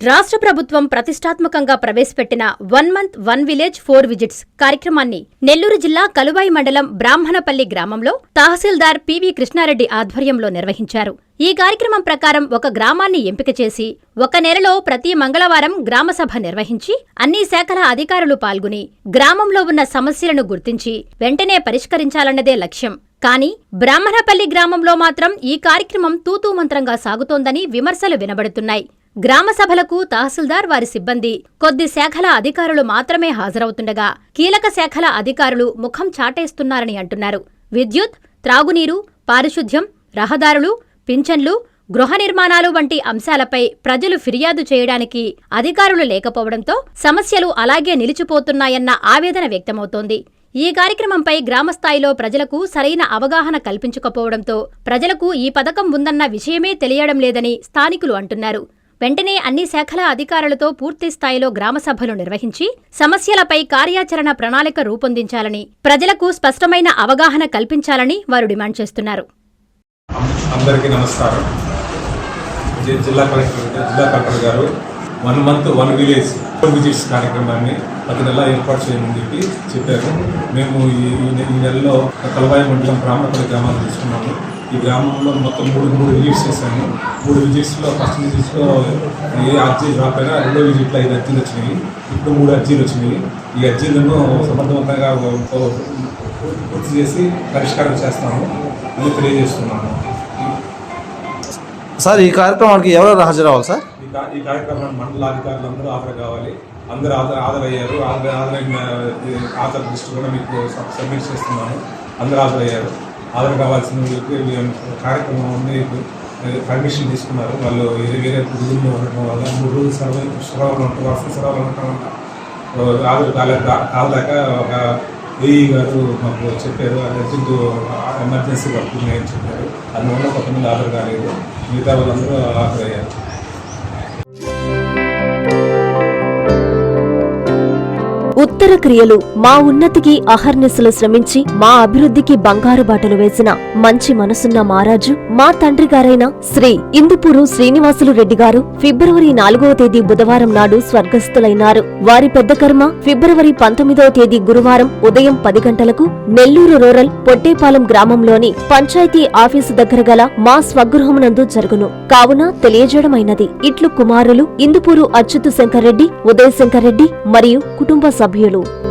రాష్ట్ర ప్రభుత్వం ప్రతిష్టాత్మకంగా ప్రవేశపెట్టిన one month one village four visits కార్యక్రమాన్ని నెల్లూరు జిల్లా కలువాయి మండలం బ్రాహ్మణపల్లి గ్రామంలో తహసీల్దార్ పివి కృష్ణారెడ్డి ఆధ్వర్యంలో నిర్వహించారు. ఈ కార్యక్రమం ప్రకారం ఒక గ్రామాన్ని ఎంపిక చేసి ఒక నెలలో ప్రతి మంగళవారం గ్రామసభ నిర్వహించి అన్ని శాఖల అధికారులు పాల్గొని గ్రామంలో ఉన్న సమస్యలను గుర్తించి వెంటనే పరిష్కరించాలన్నదే లక్ష్యం. కానీ బ్రాహ్మణపల్లి గ్రామంలో మాత్రం ఈ కార్యక్రమం తూతూ మంత్రంగా సాగుతోందని విమర్శలు వినబడుతున్నాయి. గ్రామ సభలకు తహసీల్దార్ వారి సిబ్బంది. కొద్ది శాఖల అధికారులు మాత్రమే హాజరవుతుండగా కీలక శాఖల అధికారులు ముఖం చాటేస్తున్నారని అంటున్నారు. విద్యుత్ త్రాగునీరు పారిశుధ్యం రహదారులు పింఛన్లు గృహ నిర్మాణాలు వంటి అంశాలపై ప్రజలు ఫిర్యాదు చేయడానికి అధికారులు లేకపోవడంతో సమస్యలు అలాగే నిలిచిపోతున్నాయన్న ఆవేదన వ్యక్తమవుతోంది. ఈ కార్యక్రమంపై గ్రామస్థాయిలో ప్రజలకు సరైన అవగాహన కల్పించకపోవడంతో ప్రజలకు ఈ పథకం ఉందన్న విషయమే తెలియడం లేదని స్థానికులు అంటున్నారు. వెంటనే అన్ని శాఖల అధికారులతో పూర్తి స్థాయిలో గ్రామ సభలు నిర్వహించి సమస్యలపై కార్యాచరణ ప్రణాళిక రూపొందించాలని ప్రజలకు స్పష్టమైన అవగాహన కల్పించాలని వారు డిమాండ్ చేస్తున్నారు. అందరికీ నమస్కారం. జిల్లా కలెక్టర్ జిల్లా కలెక్టర్ గారు one month one village visits కార్యక్రమాన్ని ప్రతి నెల ఏర్పాటు చేయమని చెప్పి చెప్పారు. మేము ఈ నెలలో కలవాయి మండలం బ్రాహ్మణపల్లి గ్రామాలు తీసుకున్నాము. ఈ గ్రామంలో మొత్తం మూడు మూడు విజిట్స్ చేశాము మూడు విజిట్స్లో ఫస్ట్ విజిట్స్లో ఏ అర్జీ రాకపోయినా రెండో విజిట్లో ఐదు అర్జీలు వచ్చినాయి. ఇప్పుడు మూడు అర్జీలు వచ్చినాయి. ఈ అర్జీలను సమర్థవంతంగా పూర్తి చేసి పరిష్కారం చేస్తాము అని తెలియజేస్తున్నాము సార్ ఈ కార్యక్రమానికి ఎవరెవరు హాజరవ్వాలి సార్? ఈ కా- ఈ కార్యక్రమాన్ని మండల అధికారులు అందరూ హాజరు కావాలి. అందరూ హాజరు హాజరయ్యారు. హాజరు హాజరైన హాజరు లిస్టు కూడా మీకు సబ్- సబ్మిట్ చేస్తున్నాను. అందరూ హాజరయ్యారు. ఆధార్ కావాల్సిన కార్యక్రమం ఉంది. పర్మిషన్ తీసుకున్నారు. వాళ్ళు వేరే వేరే గుడుల్లో ఉండటం వల్ల మూడు రోజులు సెలవు సెలవులు ఉండటం వర్షం సెలవులు ఉండటం వల్ల హాజరు కాలే దాకా ఒక ఏఈ గారు మాకు చెప్పారు. అది అర్జెంట్ ఎమర్జెన్సీ వర్క్ ఉన్నాయని చెప్పారు. అందువల్ల కొంతమంది ఆధార్ కాలేదు. మిగతా వాళ్ళందరూ హాజరయ్యారు ఉత్తర క్రియలు మా ఉన్నతికి అహర్నిశలు శ్రమించి మా అభివృద్ధికి బంగారు బాటలు వేసిన మంచి మనసున్న మహారాజు మా తండ్రి గారైన శ్రీ ఇందుపూరు శ్రీనివాసులు రెడ్డి గారు ఫిబ్రవరి నాలుగవ తేదీ బుధవారం నాడు స్వర్గస్థులైనారు. వారి పెద్ద కర్మ ఫిబ్రవరి పంతొమ్మిదవ తేదీ గురువారం ఉదయం పది గంటలకు నెల్లూరు రూరల్ పొట్టేపాలెం గ్రామంలోని పంచాయతీ ఆఫీసు దగ్గర గల మా స్వగృహమునందు జరుగును. కావున తెలియజేయడమైనది. ఇట్లు కుమారులు ఇందుపూరు అచ్యుతు శంకర్రెడ్డి ఉదయ్ శంకర్రెడ్డి మరియు కుటుంబ సభ్యులు Huy